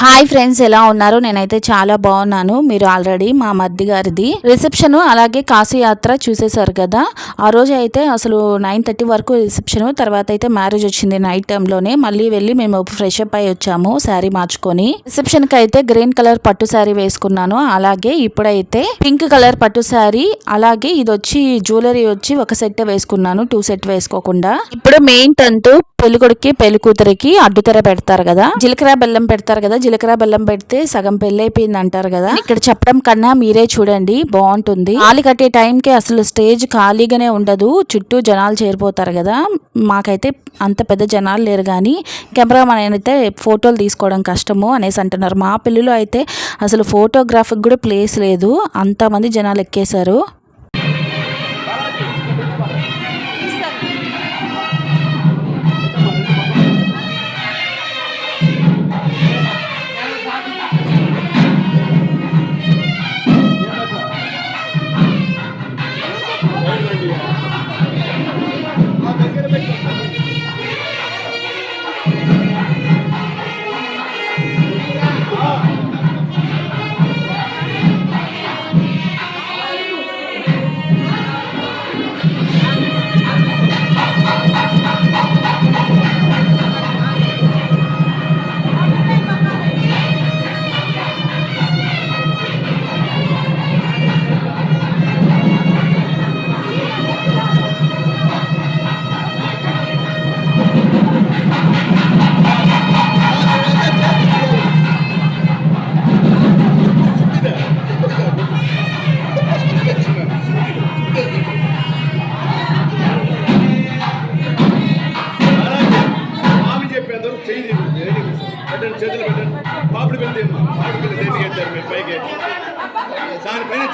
Hi friends ఎలా ఉన్నారు? నేనైతే చాలా బాగున్నాను. మీరు ఆల్రెడీ మా మద్ది గారిది. రిసెప్షన్ అలాగే కాశీయాత్ర చూసేశారు కదా? ఆ రోజు అయితే అసలు నైన్ థర్టీ వరకు రిసెప్షన్ తర్వాత అయితే మ్యారేజ్ వచ్చింది నైట్ టైంలోనే మళ్ళీ వెళ్ళి మేము ఫ్రెష్ అప్ అయి వచ్చాము శారీ మార్చుకొని. రిసెప్షన్కి అయితే గ్రీన్ కలర్ పట్టు శారీ వేసుకున్నాను. అలాగే ఇప్పుడైతే పింక్ కలర్ పట్టు శారీ అలాగే ఇది వచ్చి జ్యువెలరీ వచ్చి ఒక సెట్ వేసుకున్నాను టూ సెట్ వేసుకోకుండా. ఇప్పుడు మెయిన్ తంతు పెళ్ళి కొడుక్కి పెళ్ళి కూతురికి అడ్డుతెర పెడతారు కదా? జీలకర్ర బెల్లం పెడతారు కదా? జీలకర్ర బెల్లం పెడితే సగం పెళ్ళైపోయింది అయిపోయింది అంటారు కదా. ఇక్కడ చెప్పడం కన్నా మీరే చూడండి బాగుంటుంది. తాళి కట్టే టైంకి అసలు స్టేజ్ ఖాళీగానే ఉండదు చుట్టూ జనాలు చేరిపోతారు కదా. మాకైతే అంత పెద్ద జనాలు లేరు కానీ కెమెరామెన్ అయితే ఫోటోలు తీసుకోవడం కష్టము అనేసి అంటున్నారు. మా పిల్లలు అయితే అసలు ఫోటోగ్రాఫీకి కూడా ప్లేస్ లేదు అంతమంది జనాలు ఎక్కేశారు.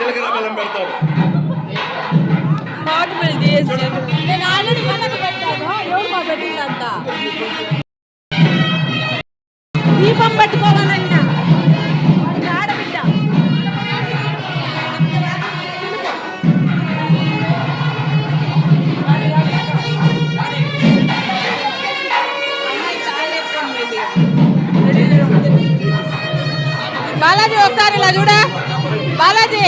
దానిపైన చిలకర బెల్లం పెడతారు నేను ఆల్రెడీ మనకు పెట్టాను. ఎవరు మా పెట్టిందంతా? దీపం పెట్టుకోవాలన్నా. ఒకసారి ఇలా చూడ బాలాజీ.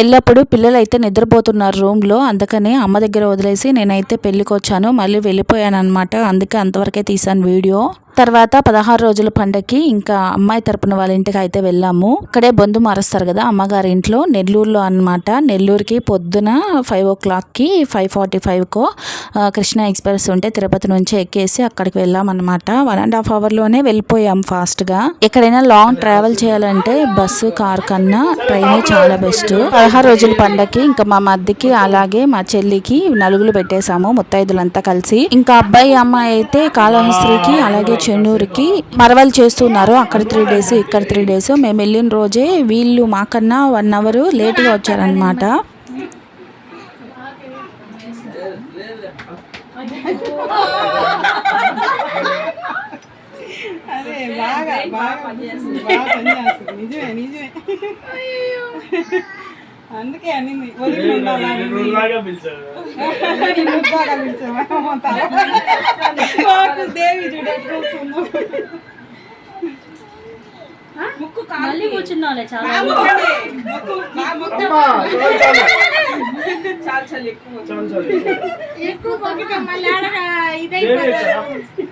ఎల్లప్పుడు పిల్లలు అయితే నిద్రపోతున్నారు రూమ్లో. అందుకని అమ్మ దగ్గర వదిలేసి నేనైతే పెళ్ళికి వచ్చాను మళ్ళీ వెళ్ళిపోయాను అనమాట అందుకే అంతవరకే తీసాను వీడియో. తర్వాత పదహారు రోజుల పండగకి ఇంకా అమ్మాయి తరపున వాళ్ళ ఇంటికి అయితే వెళ్ళాము. అక్కడే బొందు మారుస్తారు కదా అమ్మగారి ఇంట్లో. నెల్లూరులో అన్నమాట. నెల్లూరుకి పొద్దున ఫైవ్ ఓ క్లాక్కి ఫైవ్ ఫార్టీ ఫైవ్కో కృష్ణ ఎక్స్ప్రెస్ ఉంటే తిరుపతి నుంచి ఎక్కేసి అక్కడికి వెళ్ళామన్నమాట. వన్ అండ్ హాఫ్ అవర్లోనే వెళ్ళిపోయాం ఫాస్ట్గా. ఎక్కడైనా లాంగ్ ట్రావెల్ చేయాలంటే బస్సు కార్ కన్నా ట్రైన్ చాలా బెస్ట్ పదహారు రోజుల పండగకి ఇంకా మా మధ్యకి అలాగే మా చెల్లికి నలుగులు పెట్టేశాము ముత్తైదులంతా కలిసి. ఇంకా అబ్బాయి అమ్మాయి అయితే కాళహస్త్రికి అలాగే చెన్నూరుకి మరవలు చేస్తున్నారు. అక్కడ త్రీ డేస్ ఇక్కడ త్రీ డేస్ మేము వెళ్ళిన రోజే వీళ్ళు మాకన్నా వన్ అవర్ లేట్గా వచ్చారనమాట అదే బాగా బాగా నిజమే నిజమే. అందుకే. మాకు దేవి వస్తుందో. మళ్ళీ కూర్చున్నావులే చాలా. ముక్కు, ముక్కు. ఎక్కువ. ఇదైపోతుంది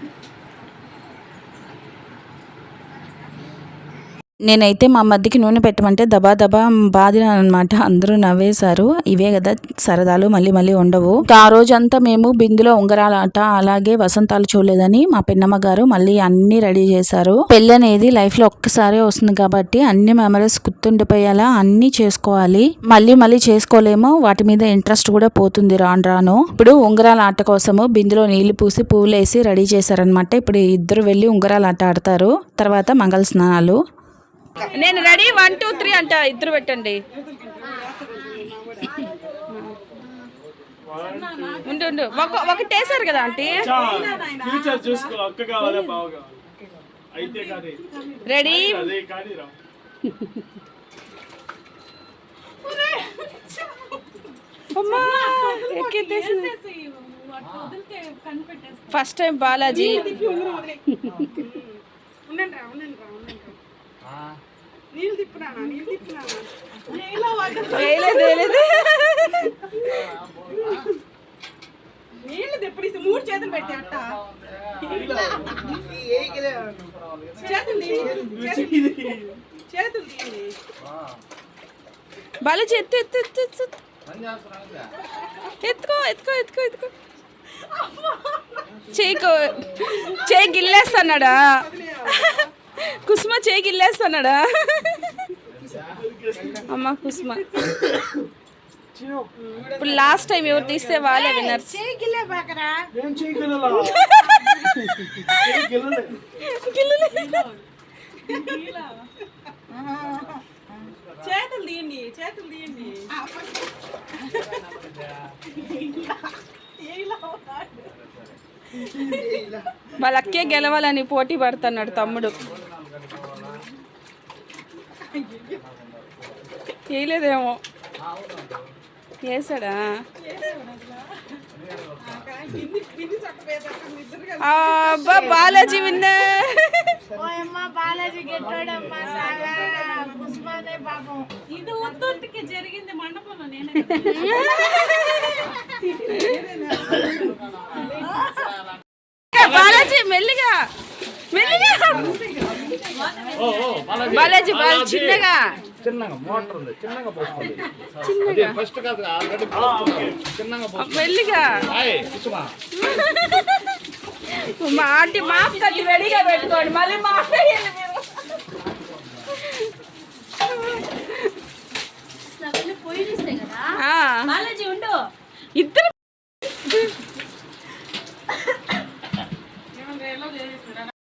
నేనైతే మా మధ్యకి నూనె పెట్టమంటే దబా దబా బాధిన అనమాట అందరూ నవ్వేశారు. ఇవే కదా సరదాలు మళ్ళీ మళ్ళీ ఉండవు. ఆ రోజంతా మేము బిందులో ఉంగరాల ఆట అలాగే వసంతాలు చూడలేదని మా పెన్నమ్మ గారు మళ్ళీ అన్ని రెడీ చేశారు. పెళ్ళి అనేది లైఫ్లో ఒక్కసారే వస్తుంది కాబట్టి అన్ని మెమరీస్ గుర్తుండిపోయేలా అన్ని చేసుకోవాలి. మళ్ళీ మళ్ళీ చేసుకోలేము వాటి మీద ఇంట్రెస్ట్ కూడా పోతుంది రాను రాను. ఇప్పుడు ఉంగరాల ఆట కోసము బిందులో నీళ్ళు పూసి పువ్వులేసి రెడీ చేశారనమాట ఇప్పుడు ఇద్దరు వెళ్ళి ఉంగరాల ఆట ఆడతారు. తర్వాత మంగళ స్నానాలు. నేను రెడీ వన్ టూ త్రీ అంట ఇద్దరు పెట్టండి. ఉండు ఉండు. ఒక ఒకటి వేసారు కదా ఆంటీ? ఫ్యూచర్ చూసుకో అక్క కావాలా బావ కావాలా? అయితే కానీ రెడీ ఫస్ట్ టైం బాలాజీ. నీళ్ళు తిప్పడిస్తే మూడు చేతులు పెట్టి అట్ట? చేతులు. చేతులు ఎత్తు ఎత్తు ఎత్తు ఎత్తుకో ఎత్తుకో ఎత్తుకో ఎత్తుకో. చేయికో చేయి గిల్లేస్తున్నాడా? కుసుమ చేయి గిల్లేస్తున్నాడా అమ్మ కుసుమ. ఇప్పుడు లాస్ట్ టైం ఎవరు తీస్తే వాళ్ళే విన్నర్స్ చేతులు తీయండి చేతులు తీయండి. వాళ్ళ అక్కే గెలవాలని పోటీ పడుతున్నాడు తమ్ముడు. వేయలేదేమో. వేసాడా. అబ్బా బాలాజీ గెట్టోడమ్మ పాపం. ఇది ఉత్తుకి జరిగింది మండపంలో నేనే. బాలాజీ మెల్లిగా. మెల్లిగా. బాలాజీ. బాగా చిన్నగా. చిన్నగా మోటార్ ఉంది. చిన్నగా పోసుకోండి. అదే ఫస్ట్ కాదు ఆల్రెడీ చిన్నగా పోసుకోండి. మెల్లిగా. హాయ్ కుసుమా మా ఆంటీ మాఫ్ కట్టి రెడీగా పెట్టుకోండి. మళ్ళీ మీరు. బాలాజీ ఇద్దరు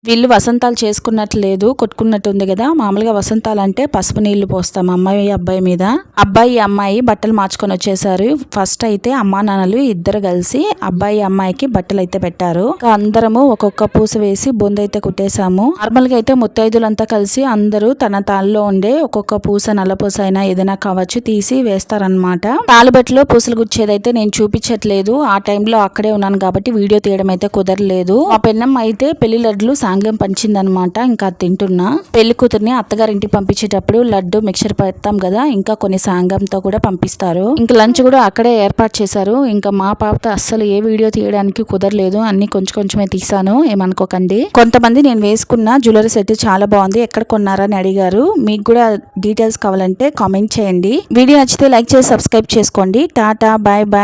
వీళ్ళు వసంతాలు చేసుకున్నట్లు లేదు కొట్టుకున్నట్టు ఉంది కదా. మామూలుగా వసంతాలు అంటే పసుపు నీళ్ళు పోస్తాం అమ్మాయి అబ్బాయి మీద. అబ్బాయి అమ్మాయి బట్టలు మార్చుకొని వచ్చేసారు. ఫస్ట్ అయితే అమ్మా నాన్నలు ఇద్దరు కలిసి అబ్బాయి అమ్మాయికి బట్టలు అయితే పెట్టారు. అందరము ఒక్కొక్క పూస వేసి బొంద అయితే కుట్టేశాము. నార్మల్గా అయితే ముత్తైదులంతా కలిసి అందరూ తన తాళ్ళలో ఉండే ఒక్కొక్క పూస నల్ల పూస అయినా ఏదైనా కావచ్చు తీసి వేస్తారనమాట తాళబెట్టులో పూసలు గుచ్చేదైతే నేను చూపించట్లేదు. ఆ టైంలో అక్కడే ఉన్నాను కాబట్టి వీడియో తీయడం అయితే కుదరలేదు. మా పెన్నమ్మ అయితే పెళ్ళి లడ్లు ఆంగ్లం పంచిందనమాట ఇంకా అది తింటున్నా. పెళ్ళి కూతుర్ని అత్తగారింటికి పంపించేటప్పుడు లడ్డు మిక్చర్ పెడతాం కదా ఇంకా కొన్ని సాంగంతో కూడా పంపిస్తారు. ఇంకా లంచ్ కూడా అక్కడే ఏర్పాటు చేశారు. ఇంకా మా పాపతో అస్సలు ఏ వీడియో తీయడానికి కుదరలేదు. అన్ని కొంచెం కొంచెమే తీసాను ఏమనుకోకండి. కొంతమంది నేను వేసుకున్న జ్యువెలరీ సెట్ చాలా బాగుంది. ఎక్కడ కొన్నారని అడిగారు. మీకు కూడా డీటెయిల్స్ కావాలంటే కామెంట్ చేయండి. వీడియో నచ్చితే లైక్ చేసి సబ్స్క్రైబ్ చేసుకోండి. Tata bye bye.